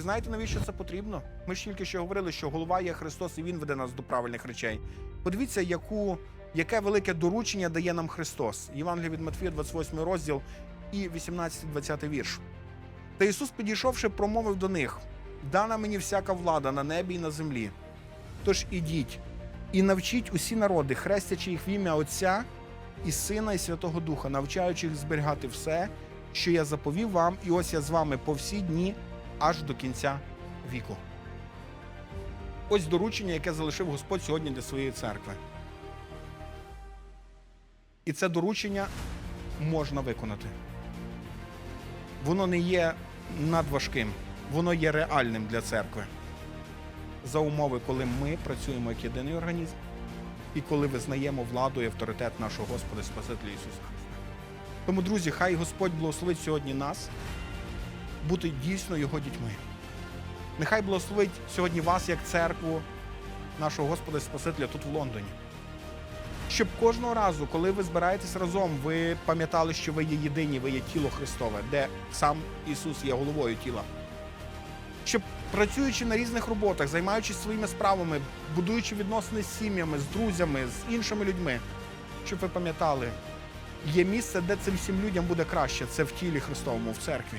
І знаєте, навіщо це потрібно? Ми ж тільки що говорили, що голова є Христос, і Він веде нас до правильних речей. Подивіться, яку, яке велике доручення дає нам Христос. Євангелія від Матфія, 28 розділ і 18-20 вірш. Та Ісус, підійшовши, промовив до них: Дана мені всяка влада на небі і на землі. Тож ідіть і навчіть усі народи, хрестячи їх в ім'я Отця і Сина, і Святого Духа, навчаючи їх зберігати все, що я заповів вам, і ось я з вами по всі дні аж до кінця віку. Ось доручення, яке залишив Господь сьогодні для своєї церкви. І це доручення можна виконати. Воно не є надважким, воно є реальним для церкви. За умови, коли ми працюємо як єдиний організм, і коли визнаємо владу і авторитет нашого Господа Спасителя Ісуса. Тому, друзі, хай Господь благословить сьогодні нас бути дійсно Його дітьми. Нехай благословить сьогодні вас як церкву нашого Господа і Спасителя тут в Лондоні. Щоб кожного разу, коли ви збираєтесь разом, ви пам'ятали, що ви є єдині, ви є тіло Христове, де сам Ісус є головою тіла. Щоб працюючи на різних роботах, займаючись своїми справами, будуючи відносини з сім'ями, з друзями, з іншими людьми, щоб ви пам'ятали, є місце, де цим всім людям буде краще. Це в тілі Христовому, в церкві.